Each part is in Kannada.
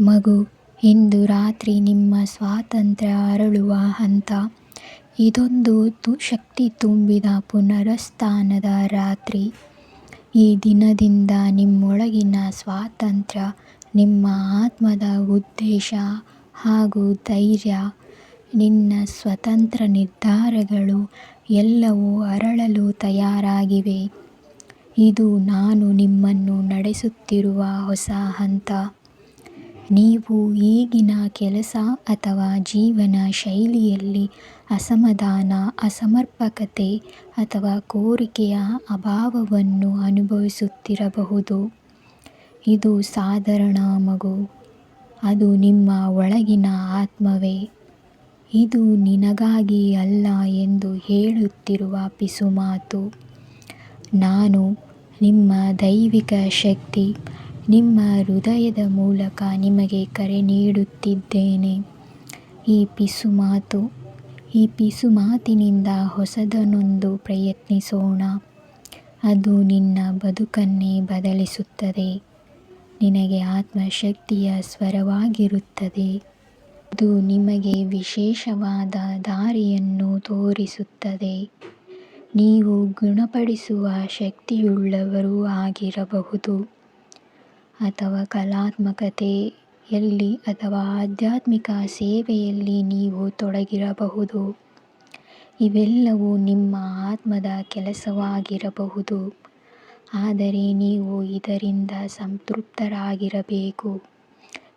ಮಗು ಇಂದು ರಾತ್ರಿ ನಿಮ್ಮ ಸ್ವಾತಂತ್ರ್ಯ ಅರಳುವ ಹಂತ. ಇದೊಂದು ಶಕ್ತಿ ತುಂಬಿದ ಪುನರಸ್ಥಾನದ ರಾತ್ರಿ. ಈ ದಿನದಿಂದ ನಿಮ್ಮೊಳಗಿನ ಸ್ವಾತಂತ್ರ್ಯ, ನಿಮ್ಮ ಆತ್ಮದ ಉದ್ದೇಶ ಹಾಗೂ ಧೈರ್ಯ, ನಿನ್ನ ಸ್ವತಂತ್ರ ನಿರ್ಧಾರಗಳು ಎಲ್ಲವೂ ಅರಳಲು ತಯಾರಾಗಿವೆ. ಇದು ನಾನು ನಿಮ್ಮನ್ನು ನಡೆಸುತ್ತಿರುವ ಹೊಸ ಹಂತ. ನೀವು ಈಗಿನ ಕೆಲಸ ಅಥವಾ ಜೀವನ ಶೈಲಿಯಲ್ಲಿ ಅಸಮಾಧಾನ, ಅಸಮರ್ಪಕತೆ ಅಥವಾ ಕೋರಿಕೆಯ ಅಭಾವವನ್ನು ಅನುಭವಿಸುತ್ತಿರಬಹುದು. ಇದು ಸಾಧಾರಣ ಮಗು. ಅದು ನಿಮ್ಮ ಒಳಗಿನ ಆತ್ಮವೇ. ಇದು ನಿನಗಾಗಿ ಅಲ್ಲ ಎಂದು ಹೇಳುತ್ತಿರುವ ಪಿಸುಮಾತು. ನಾನು, ನಿಮ್ಮ ದೈವಿಕ ಶಕ್ತಿ, ನಿಮ್ಮ ಹೃದಯದ ಮೂಲಕ ನಿಮಗೆ ಕರೆ ನೀಡುತ್ತಿದ್ದೇನೆ. ಈ ಪಿಸುಮಾತು. ಈ ಪಿಸುಮಾತಿನಿಂದ ಹೊಸದನೊಂದು ಪ್ರಯತ್ನಿಸೋಣ. ಅದು ನಿನ್ನ ಬದುಕನ್ನೇ ಬದಲಿಸುತ್ತದೆ. ನಿನಗೆ ಆತ್ಮಶಕ್ತಿಯ ಸ್ವರವಾಗಿರುತ್ತದೆ. ಅದು ನಿಮಗೆ ವಿಶೇಷವಾದ ದಾರಿಯನ್ನು ತೋರಿಸುತ್ತದೆ. ನೀವು ಗುಣಪಡಿಸುವ ಶಕ್ತಿಯುಳ್ಳವರೂ ಆಗಿರಬಹುದು ಅಥವಾ ಕಲಾತ್ಮಕತೆ ಕಲಾತ್ಮಕತೆಯಲ್ಲಿ ಅಥವಾ ಆಧ್ಯಾತ್ಮಿಕ ಸೇವೆಯಲ್ಲಿ ನೀವು ತೊಡಗಿರಬಹುದು. ಇವೆಲ್ಲವೂ ನಿಮ್ಮ ಆತ್ಮದ ಕೆಲಸವಾಗಿರಬಹುದು. ಆದರೆ ನೀವು ಇದರಿಂದ ಸಂತೃಪ್ತರಾಗಿರಬೇಕು.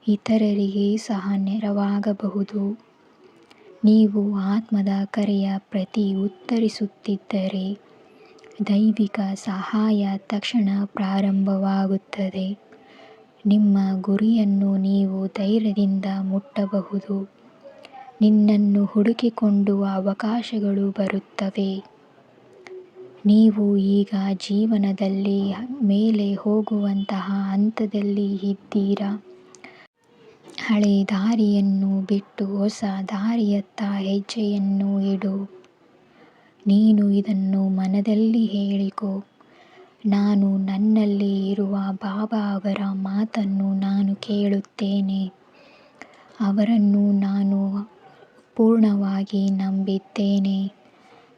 ಇತರರಿಗೆ ಸಹ ನೆರವಾಗಬಹುದು. ನೀವು ಆತ್ಮದ ಕರೆಯ ಪ್ರತಿ ಉತ್ತರಿಸುತ್ತಿದ್ದರೆ, ದೈವಿಕ ಸಹಾಯ ತಕ್ಷಣ ಪ್ರಾರಂಭವಾಗುತ್ತದೆ. ನಿಮ್ಮ ಗುರಿಯನ್ನು ನೀವು ಧೈರ್ಯದಿಂದ ಮುಟ್ಟಬಹುದು. ನಿನ್ನನ್ನು ಹುಡುಕಿಕೊಂಡು ಅವಕಾಶಗಳು ಬರುತ್ತವೆ. ನೀವು ಈಗ ಜೀವನದಲ್ಲಿ ಮೇಲೆ ಹೋಗುವಂತಹ ಹಂತದಲ್ಲಿ ಇದ್ದೀರಾ. ಹಳೆ ದಾರಿಯನ್ನು ಬಿಟ್ಟು ಹೊಸ ದಾರಿಯತ್ತ ಹೆಜ್ಜೆಯನ್ನು ಇಡು. ನೀನು ಇದನ್ನು ಮನದಲ್ಲಿ ಹೇಳಿಕೋ. ನಾನು ನನ್ನಲ್ಲಿ ಇರುವ ಬಾಬಾ ಅವರ ಮಾತನ್ನು ನಾನು ಕೇಳುತ್ತೇನೆ. ಅವರನ್ನು ನಾನು ಪೂರ್ಣವಾಗಿ ನಂಬಿದ್ದೇನೆ.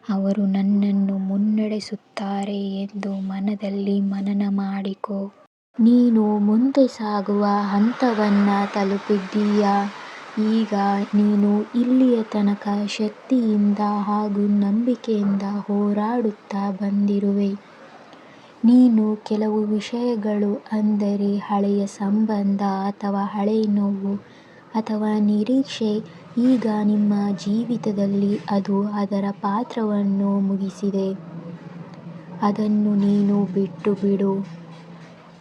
ಅವರು ನನ್ನನ್ನು ಮುನ್ನಡೆಸುತ್ತಾರೆ ಎಂದು ಮನದಲ್ಲಿ ಮನನ ಮಾಡಿಕೋ. ನೀನು ಮುಂದೆ ಸಾಗುವ ಹಂತವನ್ನ ತಲುಪಿದ್ದೀಯ ಈಗ ನೀನು ಇಲ್ಲಿಯ ತನಕ ಶಕ್ತಿಯಿಂದ ಹಾಗೂ ನಂಬಿಕೆಯಿಂದ ಹೋರಾಡುತ್ತಾ ಬಂದಿರುವೆ. ನೀನು ಕೆಲವು ವಿಷಯಗಳು ಅಂದರೆ ಹಳೆಯ ಸಂಬಂಧ ಅಥವಾ ಹಳೆಯ ನೋವು ಅಥವಾ ನಿರೀಕ್ಷೆ ಈಗ ನಿಮ್ಮ ಜೀವಿತದಲ್ಲಿ ಅದು ಅದರ ಪಾತ್ರವನ್ನು ಮುಗಿಸಿದೆ. ಅದನ್ನು ನೀನು ಬಿಟ್ಟುಬಿಡು.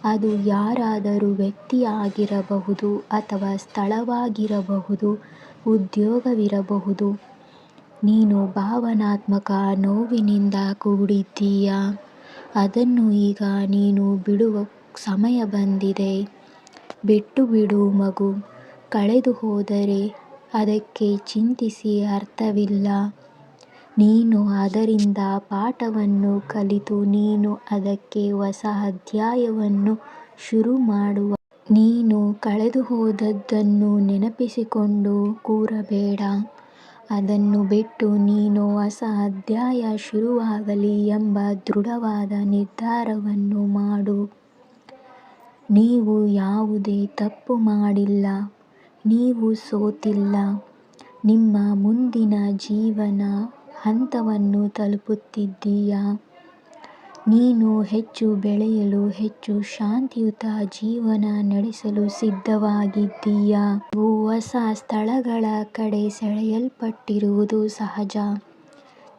ಅದು ಯಾರಾದರೂ ವ್ಯಕ್ತಿಯಾಗಿರಬಹುದು ಅಥವಾ ಸ್ಥಳವಾಗಿರಬಹುದು, ಉದ್ಯೋಗವಿರಬಹುದು. ನೀನು ಭಾವನಾತ್ಮಕ ನೋವಿನಿಂದ ಕೂಡಿದ್ದೀಯಾ. ಅದನ್ನು ಈಗ ನೀನು ಬಿಡುವ ಸಮಯ ಬಂದಿದೆ. ಬಿಟ್ಟು ಬಿಡು ಮಗು. ಕಳೆದು ಹೋದರೆ ಅದಕ್ಕೆ ಚಿಂತಿಸಿ ಅರ್ಥವಿಲ್ಲ. ನೀನು ಅದರಿಂದ ಪಾಠವನ್ನು ಕಲಿತು ನೀನು ಅದಕ್ಕೆ ಹೊಸ ಅಧ್ಯಾಯವನ್ನು ಶುರು ಮಾಡುವ ನೀನು ಕಳೆದುಹೋದದ್ದನ್ನು ನೆನಪಿಸಿಕೊಂಡು ಕೂರಬೇಡ. ಅದನ್ನು ಬಿಟ್ಟು ನೀನು ಹೊಸ ಅಧ್ಯಾಯ ಶುರುವಾಗಲಿ ಎಂಬ ದೃಢವಾದ ನಿರ್ಧಾರವನ್ನು ಮಾಡು. ನೀವು ಯಾವುದೇ ತಪ್ಪು ಮಾಡಿಲ್ಲ. ನೀವು ಸೋತಿಲ್ಲ. ನಿಮ್ಮ ಮುಂದಿನ ಜೀವನ ಹಂತವನ್ನು ತಲುಪುತ್ತಿದ್ದೀಯಾ. ನೀನು ಹೆಚ್ಚು ಬೆಳೆಯಲು, ಹೆಚ್ಚು ಶಾಂತಿಯುತ ಜೀವನ ನಡೆಸಲು ಸಿದ್ಧವಾಗಿದ್ದೀಯಾ. ನೀವು ಹೊಸ ಸ್ಥಳಗಳ ಕಡೆ ಸೆಳೆಯಲ್ಪಟ್ಟಿರುವುದು ಸಹಜ.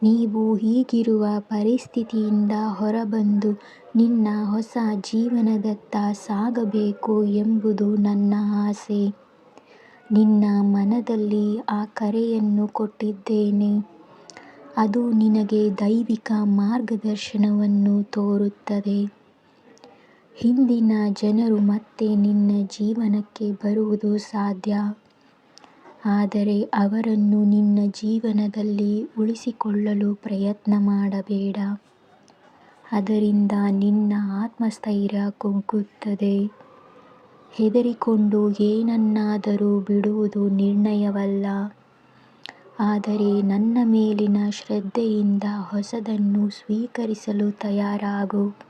ನೀವು ಈಗಿರುವ ಪರಿಸ್ಥಿತಿಯಿಂದ ಹೊರಬಂದು ನಿನ್ನ ಹೊಸ ಜೀವನದತ್ತ ಸಾಗಬೇಕು ಎಂಬುದು ನನ್ನ ಆಸೆ. ನಿನ್ನ ಮನದಲ್ಲಿ ಆ ಕರೆಯನ್ನು ಕೊಟ್ಟಿದ್ದೇನೆ. ಅದು ನಿನಗೆ ದೈವಿಕ ಮಾರ್ಗದರ್ಶನವನ್ನು ತೋರುತ್ತದೆ. ಹಿಂದಿನ ಜನರು ಮತ್ತೆ ನಿನ್ನ ಜೀವನಕ್ಕೆ ಬರುವುದು ಸಾಧ್ಯ. ಆದರೆ ಅವರನ್ನು ನಿನ್ನ ಜೀವನದಲ್ಲಿ ಉಳಿಸಿಕೊಳ್ಳಲು ಪ್ರಯತ್ನ ಮಾಡಬೇಡ. ಅದರಿಂದ ನಿನ್ನ ಆತ್ಮಸ್ಥೈರ್ಯ ಕುಗ್ಗುತ್ತದೆ. ಹೆದರಿಕೊಂಡು ಏನನ್ನಾದರೂ ಬಿಡುವುದು ನಿರ್ಣಯವಲ್ಲ ಆದರೆ ನನ್ನ ಮೇಲಿನ ಶ್ರದ್ಧೆಯಿಂದ ಹೊಸದನ್ನು ಸ್ವೀಕರಿಸಲು ತಯಾರಾಗು.